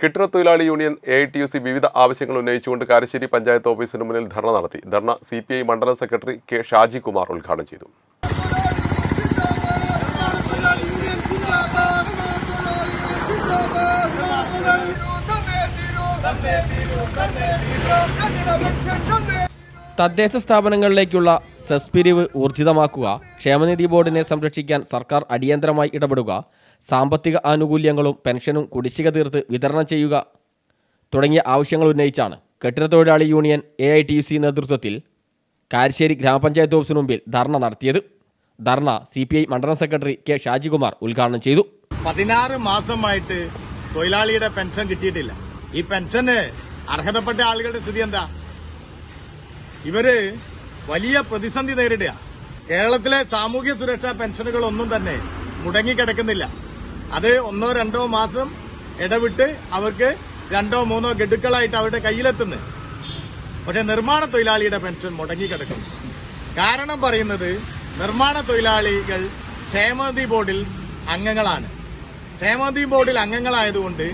കെട്ടിടത്തൊഴിലാളി union A I T U C വിവിധ ആവശ്യങ്ങൾ ഉന്നയിച്ചുകൊണ്ട് കാരശ്ശേരി പഞ്ചായത്ത് ഓഫീസിന് മുന്നിൽ ധർണ നടത്തി. ധർണ സി പി ഐ മണ്ഡലം സെക്രട്ടറി കെ ഷാജി കുമാർ ഉദ്ഘാടനം ചെയ്തു. തദ്ദേശ സ്ഥാപനങ്ങളിലേക്കുള്ള സെസ് പിരിവ് ഊർജിതമാക്കുക ക്ഷേമനിധി ബോർഡിനെ സംരക്ഷിക്കാൻ സർക്കാർ അടിയന്തരമായി ഇടപെടുക സാമ്പത്തിക ആനുകൂല്യങ്ങളും പെൻഷനും കുടിശ്ശിക തീർത്ത് വിതരണം ചെയ്യുക തുടങ്ങിയ ആവശ്യങ്ങൾ ഉന്നയിച്ചാണ് കെട്ടിടത്തൊഴിലാളി union A I T U C നേതൃത്വത്തിൽ കാരശ്ശേരി ഗ്രാമപഞ്ചായത്ത് ഓഫീസിന് മുമ്പിൽ ധർണ നടത്തിയത്. ധർണ സി പി ഐ മണ്ഡലം സെക്രട്ടറി കെ ഷാജികുമാർ ഉദ്ഘാടനം ചെയ്തു. പതിനാറ് മാസമായിട്ട് തൊഴിലാളിയുടെ പെൻഷൻ കിട്ടിയിട്ടില്ല. ഈ പെൻഷന് അർഹതപ്പെട്ട ആളുകളുടെ സ്ഥിതി എന്താ? ഇവർ വലിയ പ്രതിസന്ധി നേരിടുക. കേരളത്തിലെ സാമൂഹ്യ സുരക്ഷാ പെൻഷനുകൾ ഒന്നും തന്നെ മുടങ്ങിക്കിടക്കുന്നില്ല. അത് ഒന്നോ രണ്ടോ മാസം ഇടവിട്ട് അവർക്ക് രണ്ടോ മൂന്നോ ഗഡുക്കളായിട്ട് അവരുടെ കയ്യിലെത്തുന്നു. പക്ഷെ നിർമ്മാണ തൊഴിലാളിയുടെ പെൻഷൻ മുടങ്ങിക്കിടക്കുന്നു. കാരണം പറയുന്നത് നിർമ്മാണ തൊഴിലാളികൾ ക്ഷേമനിധി ബോർഡിൽ അംഗങ്ങളാണ്. ക്ഷേമനിധി ബോർഡിൽ അംഗങ്ങളായതുകൊണ്ട്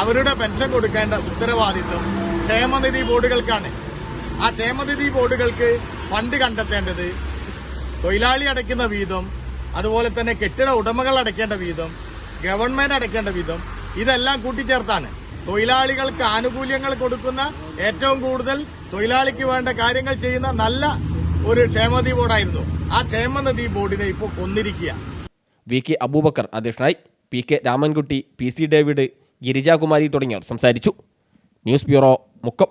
അവരുടെ പെൻഷൻ കൊടുക്കേണ്ട ഉത്തരവാദിത്വം ക്ഷേമനിധി ബോർഡുകൾക്കാണ്. ആ ക്ഷേമനിധി ബോർഡുകൾക്ക് ഫണ്ട് കണ്ടെത്തേണ്ടത് തൊഴിലാളി അടയ്ക്കുന്ന വീതം അതുപോലെ തന്നെ കെട്ടിട ഉടമകൾ അടയ്ക്കേണ്ട വീതം ഗവൺമെന്റ് അടയ്ക്കേണ്ട വിധം ഇതെല്ലാം കൂട്ടിച്ചേർത്താണ്. തൊഴിലാളികൾക്ക് ആനുകൂല്യങ്ങൾ കൊടുക്കുന്ന ഏറ്റവും കൂടുതൽ തൊഴിലാളിക്ക് വേണ്ട കാര്യങ്ങൾ ചെയ്യുന്ന നല്ല ഒരു ക്ഷേമനിധി ബോർഡായിരുന്നു. ആ ക്ഷേമനിധി ബോർഡിനെ ഇപ്പോൾ കൊന്നിരിക്കുക. വി കെ അബൂബക്കർ അധ്യക്ഷനായി P K Ramankutty P C David Girijakumari തുടങ്ങിയവർ സംസാരിച്ചു. News bureau Mukkam.